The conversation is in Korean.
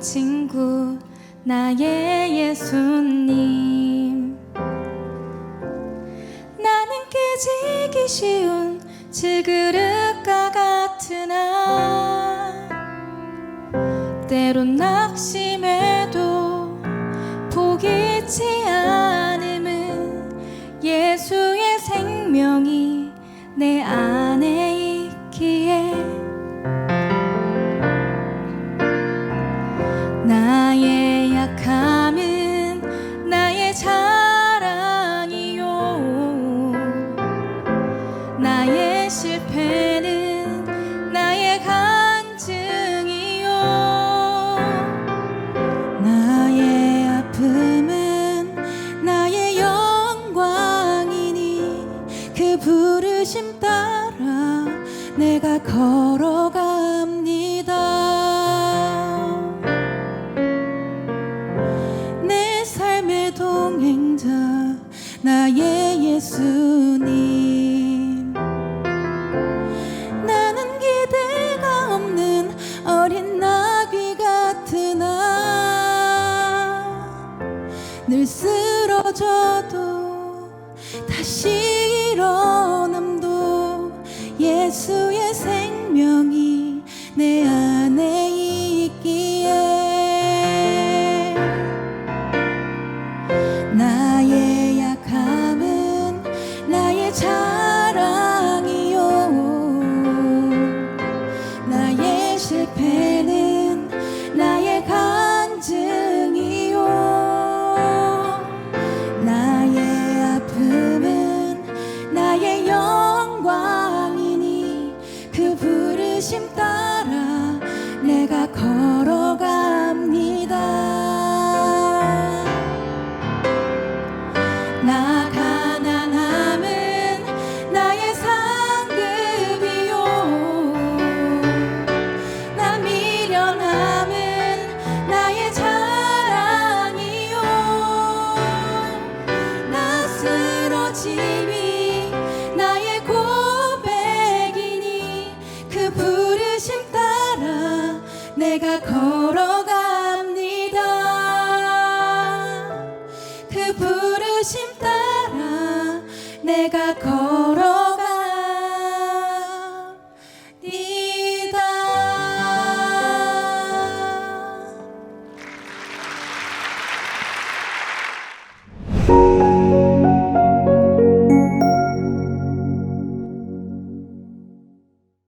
친구 나의 예수님. 나는 깨지기 쉬운 질그릇과 같으나 때론 낙심해도 포기치 않음은 예수의 생명이 내 안에 실패는 나의 간증이요. 나의 아픔은 나의 영광이니 그 부르심 따라 내가 걸어갑니다. 내 삶의 동행자 나의 예수님. 늘 쓰러져도 다시 일어남도 예수의 생명이 내 안에 인심 따라 내가 걸어갑니다. 나 내가 걸어갑니다. 그 부르심 따라 내가 걸어갑니다